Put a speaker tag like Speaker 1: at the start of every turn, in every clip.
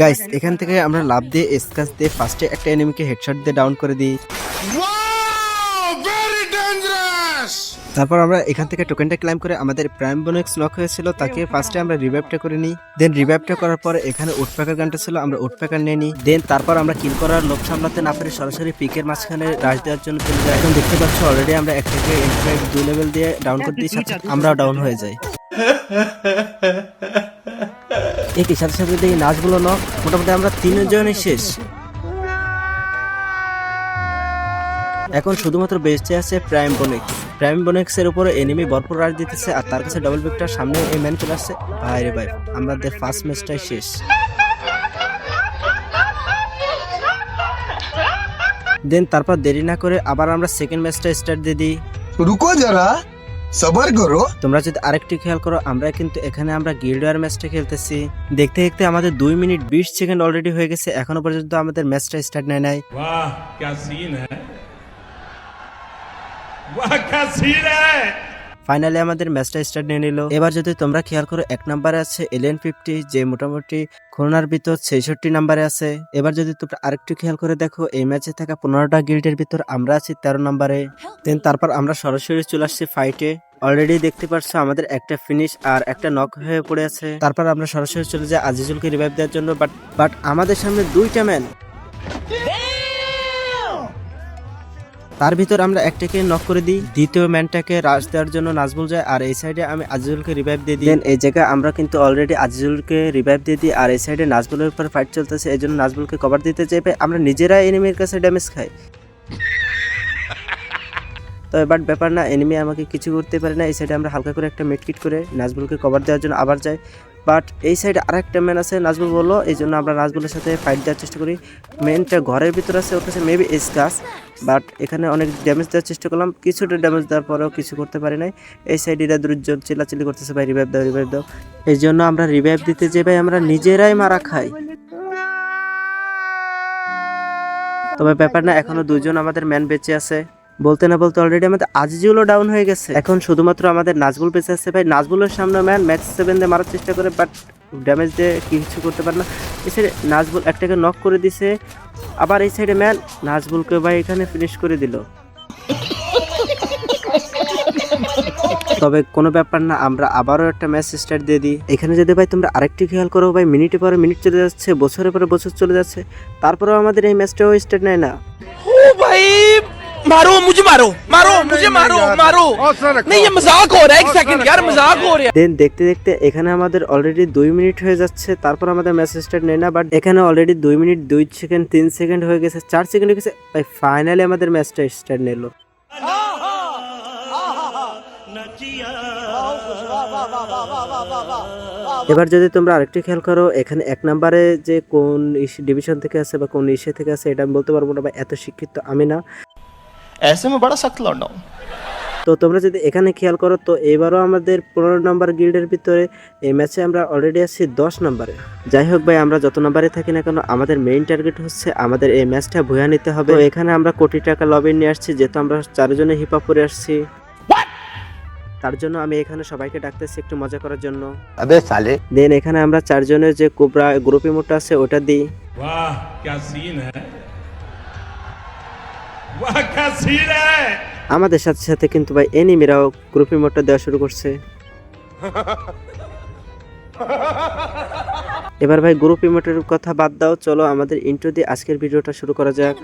Speaker 1: Guys এখান থেকে আমরা লাভ দিয়ে স্কাচ দিয়ে ফার্স্টে একটা এনিমিকে হেডশট দিয়ে ডাউন করে দিই। তারপর আমরা এখান থেকে টোকেনটা ক্লাইম করে আমাদের প্রাইম বোনেক্স লক হয়েছিল তাকে ফার্স্টে আমরা রিভাইভটা করে নিই। দেন রিভাইভটা করার পর এখানে উডপ্যাকার গানটা ছিল আমরা উডপ্যাকার নিয়ে নিই। দেন তারপর আমরা কিল করার লোক সামলাতে না পারে সরাসরি পিকের মাঝখানে রাশ দেওয়ার জন্য চলে যাই। এখন দেখতে পাচ্ছ অলরেডি আমরা এক থেকে ইনফ্রাইভ দুই লেভেল দিয়ে ডাউন করে দিই সাথে আমরাও ডাউন হয়ে যাই। একই সাথে সাথে দেখি নাচগুলো ন মোটামুটি আমরা তিনজনই শেষ। এখন শুধুমাত্র বেঁচে আছে প্রাইম বনিক্স প্রাইম বনিক্সের উপরে এনিমি ভরপুর রাজ দিতেছে আর তার কাছে ডাবল পিকটার সামনে এই ম্যান চলে আসছে ভাই রে ভাই আমাদের ফার্স্ট ম্যাচটাই শেষ। দেন তারপর দেরি না করে আবার আমরা সেকেন্ড ম্যাচটা স্টার্ট দিয়ে দিই।
Speaker 2: রুকো যারা। সবার করো।
Speaker 1: তোমরা যদি আরেকটি খেয়াল করো আমরা কিন্তু এখানে আমরা গিল্ড ওয়ার ম্যাচটা খেলতেছি। দেখতে দেখতে আমাদের দুই মিনিট বিশ সেকেন্ড অলরেডি হয়ে গেছে। এখনও পর্যন্ত আমাদের ম্যাচটা স্টার্ট নেয় নাই।
Speaker 3: ক্যা সিন হ্যায়? ক্যা সিন হ্যায়?
Speaker 1: ফাইনালি আমাদের ম্যাচটা স্টার্ট নিয়ে নিল। এবার যদি তোমরা খেয়াল করো, এক নম্বরে আছে এলিয়ান ফিফটি যে মোটামুটি খুলনার ভিতর ছেষট্টি নাম্বারে আছে। এবার যদি তোমরা আরেকটু খেয়াল করে দেখো, এই ম্যাচে থাকা পনেরোটা গিল্ডের ভিতর আমরা আছি তেরো নম্বরে দেন তারপর আমরা সরাসরি চলে আসছি ফাইটে অলরেডি দেখতে পাচ্ছ আমাদের একটা ফিনিশ আর একটা নক হয়ে পড়ে আছে। তারপর আমরা সরাসরি চলে যাই আজিজুলকে রিভাইভ দেওয়ার জন্য বাট বাট আমাদের সামনে দুইটা ম্যান তার ভিতর আমরা একটাকে নক করে দিই, দ্বিতীয় ম্যানটাকে রাশ দেওয়ার জন্য নাজবুল যায়, আর এই সাইডে আমি আজিজুলকে রিভাইভ দিয়ে দিই। এই জায়গায় আমরা কিন্তু অলরেডি আজিজুলকে রিভাইভ দিয়ে দিই, আর এই সাইডে নাজবুলের উপর ফাইট চলতেছে, এই জন্য নাজবুলকে কভার দিতে চেপে আমরা নিজেরা এনিমির কাছে ড্যামেজ খাই। তো বাট ব্যাপার না এনিমি আমাকে কিছু করতে পারে না, এই সাইডে আমরা হালকা করে একটা মেডকিট করে নাজবুলকে কভার দেওয়ার জন্য আবার যাই। বাট এই সাইডে আরেকটা ম্যান আছে নাজবুল বলল এই জন্য আমরা নাজবুলের সাথে ফাইট দেওয়ার চেষ্টা করি। মেনটা ঘরের ভিতর আছে ওর কাছে মেবি এসকাস বাট এখানে অনেক ড্যামেজ দেওয়ার চেষ্টা করলাম। কিছুটা ড্যামেজ দেওয়ার পরেও কিছু করতে পারি নাই। এই সাইডে এরা দুজন চিল্লাচিল্লি করতেছে, ভাই রিভাইভ দাও রিভাইভ দাও। এই জন্য আমরা রিভাইভ দিতে যে ভাই, আমরা নিজেরাই মারা খাই। তবে ব্যাপার না, এখনও দুজন আমাদের ম্যান বেঁচে আছে। বলতে না বলতে অলরেডি আমাদের আজিজুলও ডাউন হয়ে গেছে। এখন শুধুমাত্র আমাদের নাজবুল বেঁচে আছে ভাই। নাজবুলের সামনে ম্যান ম্যাচ সেভেন দিয়ে মারার চেষ্টা করে বাট ড্যামেজ দিয়ে কিছু করতে পারে না। এছাড়া নাজবুল একটাকে নক করে দিছে। আবার এই সাইডে ম্যান নাজবুলকে ভাই এখানে ফিনিশ করে দিল। তবে কোনো ব্যাপার না, আমরা আবারও একটা ম্যাচ স্টার্ট দিয়ে দিই। এখানে যদি ভাই তোমরা আরেকটি খেয়াল করো ভাই, মিনিটে পরে মিনিট চলে যাচ্ছে, বছরের পরে বছর চলে যাচ্ছে। তারপরেও আমাদের এই ম্যাচটাও স্টার্ট নেয় না।
Speaker 4: मारो मुझे मारो मारो मुझे मारो मारो नहीं ये मजाक हो रहा है एक सेकंड यार मजाक हो रहा है
Speaker 1: দেন দেখতে দেখতে এখানে আমাদের অলরেডি দুই মিনিট হয়ে যাচ্ছে তারপর আমাদের ম্যাচ স্টার্ট নেয় না বাট এখানে অলরেডি দুই মিনিট দুই সেকেন্ড তিন সেকেন্ড হয়ে গেছে চার সেকেন্ড হয়ে গেছে ভাই ফাইনালি আমাদের ম্যাচটা স্টার্ট নিল এবার যদি তোমরা আরেকটি খেয়াল করো এখানে এক নম্বরে যে কোন ডিভিশন থেকে আছে বা কোন ইসে থেকে আছে এটা আমি বলতে পারবো না বা এত শিক্ষিত আমি না
Speaker 5: ऐसे में बड़ा सख्त लौंडा हूँ
Speaker 1: তো তোমরা যদি এখানে খেয়াল করো তো এবারও আমাদের পনেরো নম্বর গিল্ডের ভিতরে এই ম্যাচে আমরা অলরেডি আছি দশ নম্বরে যাই হোক ভাই আমরা যত নম্বরে থাকি না কেন আমাদের মেইন টার্গেট হচ্ছে আমাদের এই ম্যাচটা ভুয়া নিতে হবে তো এখানে আমরা কোটি টাকা লবি নিয়ে আসছি যেহেতু আমরা চারজনে হিপ হপ করে আসছি তার জন্য আমি এখানে সবাইকে ডাকতেছি একটু মজা করার জন্য
Speaker 2: अबे साले
Speaker 1: দেন এখানে আমরা চারজনের যে কোবরা গ্রুপ ইমোটা আছে ওটা দিই
Speaker 3: वाह क्या सीन है वाह क्या सीन है
Speaker 1: আমাদের সাথে সাথে কিন্তু ভাই এনিমিরাও গ্রুপ মোটটা দেওয়া শুরু করছে। এবার ভাই গ্রুপ ইমোটের কথা বাদ দাও, চলো আমাদের ইন্ট্রো দিয়ে আজকের ভিডিওটা শুরু করা যাক।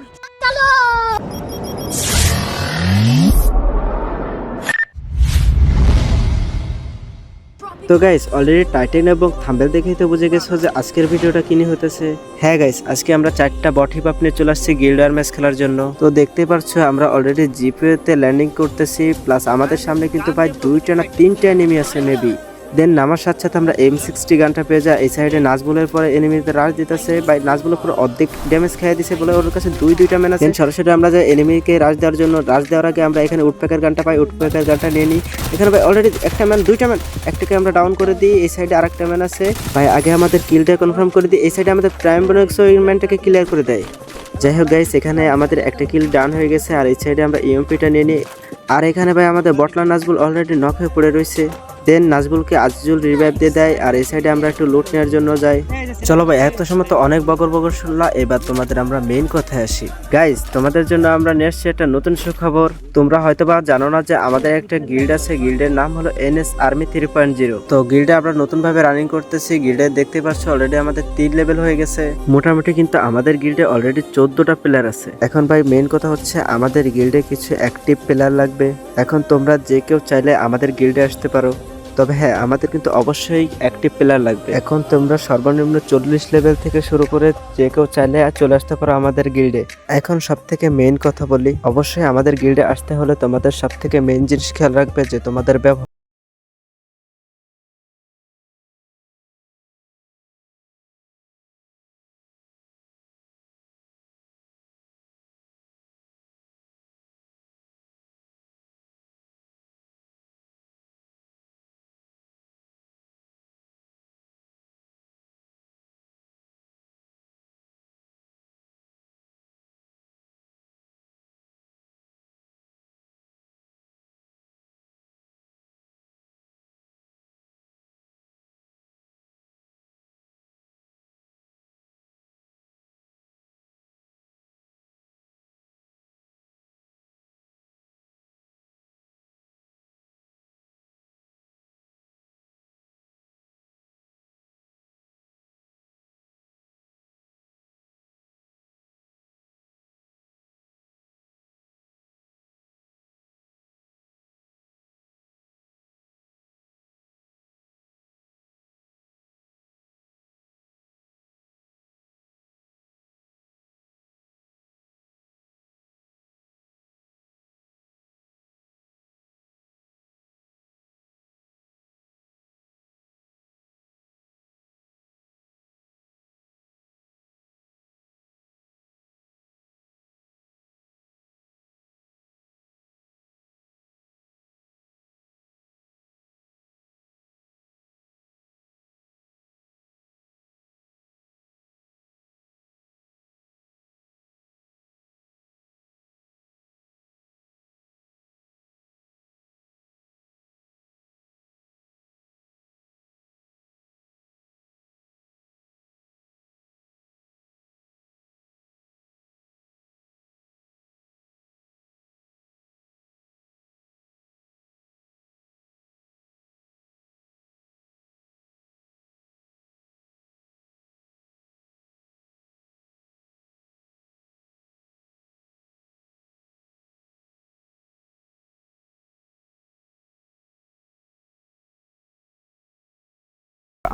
Speaker 1: তো গাইস অলরেডি টাইটেন এবং থাম্বেল দেখেই তো বুঝে গেছো যে আজকের ভিডিওটা কিনে হতেছে। হ্যাঁ গাইস আজকে আমরা চারটা বটি পাপ নিয়ে চলে আসছি গিল্ডার ম্যাচ খেলার জন্য। তো দেখতে পারছ, আমরা অলরেডি জিপিওতে ল্যান্ডিং করতেছি প্লাস আমাদের সামনে কিন্তু ভাই দুইটা না তিনটা এনিমি আছে মেবি দেন নামার সাথে সাথে আমরা এম সিক্সটি গানটা পেয়ে যাই। এই সাইডে নাজবুলের পরে এনিমিতে রাশ দিতেছে। বা নাজবুলের পরে অর্ধেক ড্যামেজ খাইয়ে দিছে বলে ওর কাছে দুই দুইটা ম্যান আছে। সরাসরি আমরা যাই এনিমিকে রাশ দেওয়ার জন্য রাশ দেওয়ার আগে আমরা এখানে উডপ্যাকের গানটা পাই। উডপ্যাকের গানটা নিয়ে নিই। এখানে ভাই অলরেডি একটা ম্যান দুইটা ম্যান একটাকে আমরা ডাউন করে দিই। এই সাইডে আরেকটা ম্যান আছে। ভাই, আগে আমাদের কিলটা কনফার্ম করে দিই। এই সাইডে আমাদের প্রাইম বোনাক্স ম্যানটাকে ক্লিয়ার করে দেয়। যাই হোক গাইস এখানে আমাদের একটা কিল ডাউন হয়ে গেছে। আর এই সাইডে আমরা ইএমপিটা নিয়ে নিই। আর এখানে ভাই, আমাদের বটলা নাজবুল অলরেডি নক হয়ে পড়ে রয়েছে। দেন নাজবুলকে আজিজুল রিভাইভ দিয়ে দেয়, আর এই সাইডে আমরা একটু লুট নেওয়ার জন্য যাই। চলো ভাই, এত সময় তো অনেক বগর বগর শুনলা, এবার তোমাদের আমরা মেইন কথায় আসি। গাইজ তোমাদের জন্য আমরা এসেছি একটা নতুন সুখবর। তোমরা হয়তো বা জানো না যে আমাদের একটা গিল্ড আছে গিল্ডের নাম হলো NS army three point zero তো গিল্ডে আমরা নতুন ভাবে রানিং করতেছি গিল্ডে দেখতে পাচ্ছ অলরেডি আমাদের তিন লেভেল হয়ে গেছে। মোটামুটি কিন্তু আমাদের গিল্ডে অলরেডি চোদ্দটা প্লেয়ার আছে। এখন ভাই মেইন কথা হচ্ছে আমাদের গিল্ডে কিছু অ্যাক্টিভ প্লেয়ার লাগবে। এখন তোমরা যে কেউ চাইলে আমাদের গিল্ডে আসতে পারো। তবে হ্যাঁ আমাদের কিন্তু অবশ্যই একটি প্লেয়ার লাগবে। এখন তোমরা সর্বনিম্ন চল্লিশ লেভেল থেকে শুরু করে যে কেউ চাইলে চলে আসতে পারো আমাদের গিল্ডে এখন সব থেকে মেইন কথা বলি, অবশ্যই আমাদের গিল্ডে আসতে হলে তোমাদের সব থেকে মেইন জিনিস খেয়াল রাখবে যে তোমাদের ব্যবহার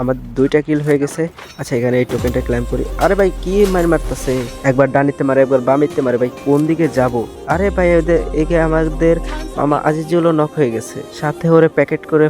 Speaker 1: আমার দুইটা কিল হয়ে গেছে। আচ্ছা এখানে এই টোকেনটা ক্লাইম করি। আরে ভাই, কি মার মারতেছে? একবার ডানিতে মারে, একবার বামিতে মারে, ভাই, কোন দিকে যাব? আরে ভাই, ওদের একে আমাদের মামা আজিজুলও নক হয়ে গেছে। সাথে ওরে প্যাকেট করে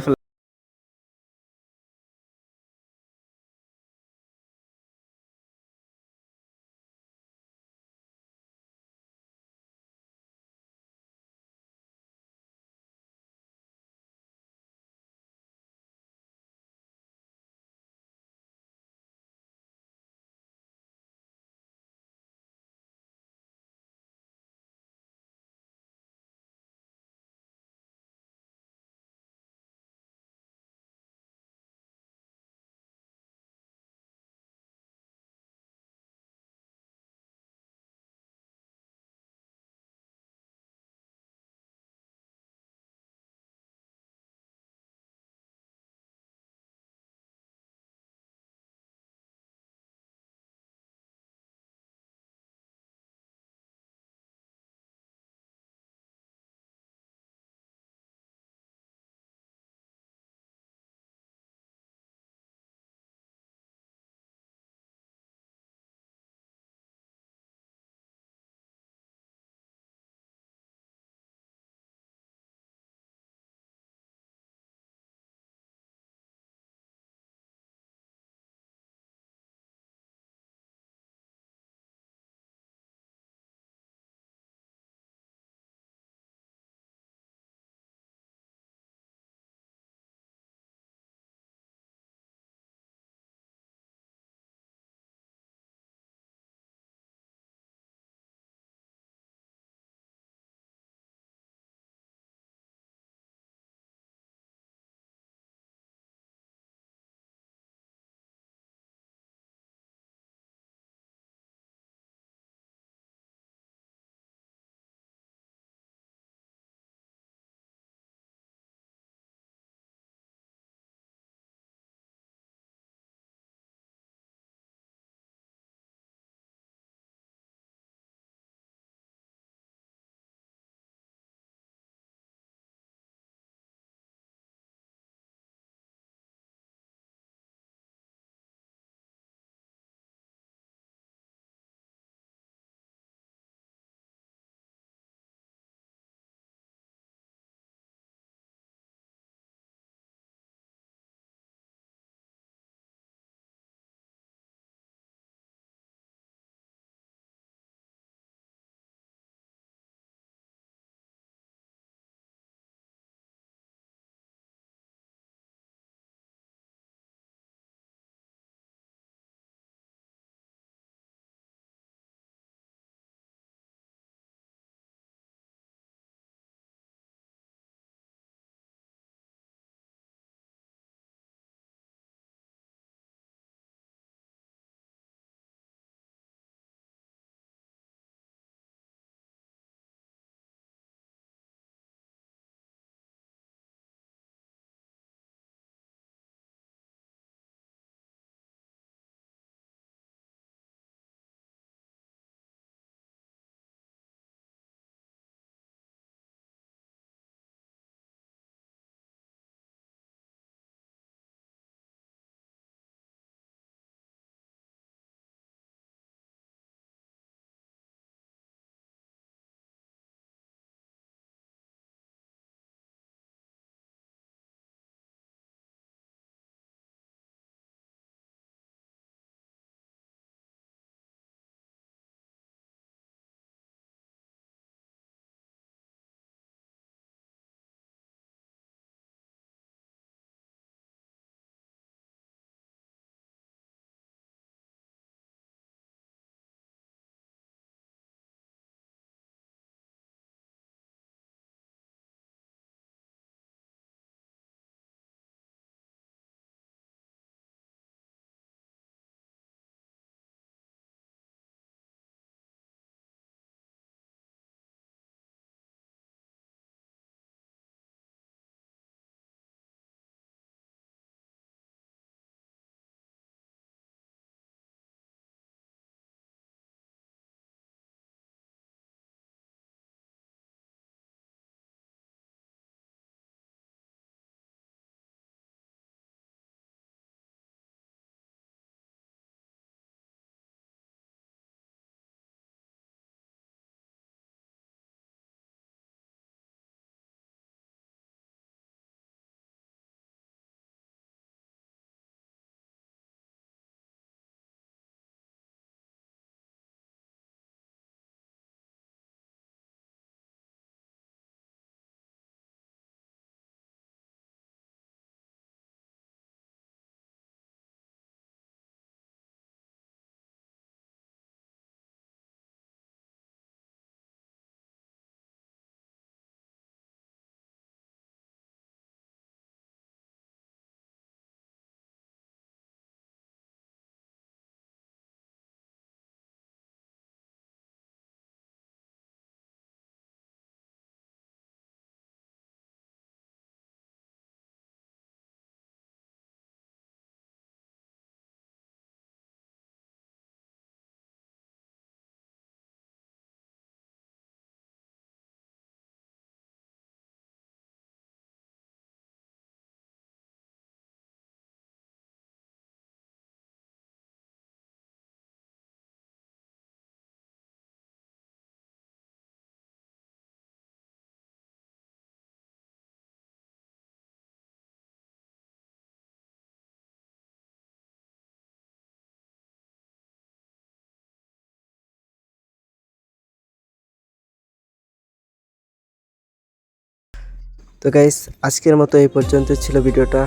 Speaker 1: তো গাইস আজকের মতো এই পর্যন্ত ছিল ভিডিওটা।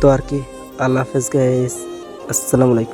Speaker 1: তো আর কি, আল্লাহ হাফেজ গাইস আসসালামু আলাইকুম।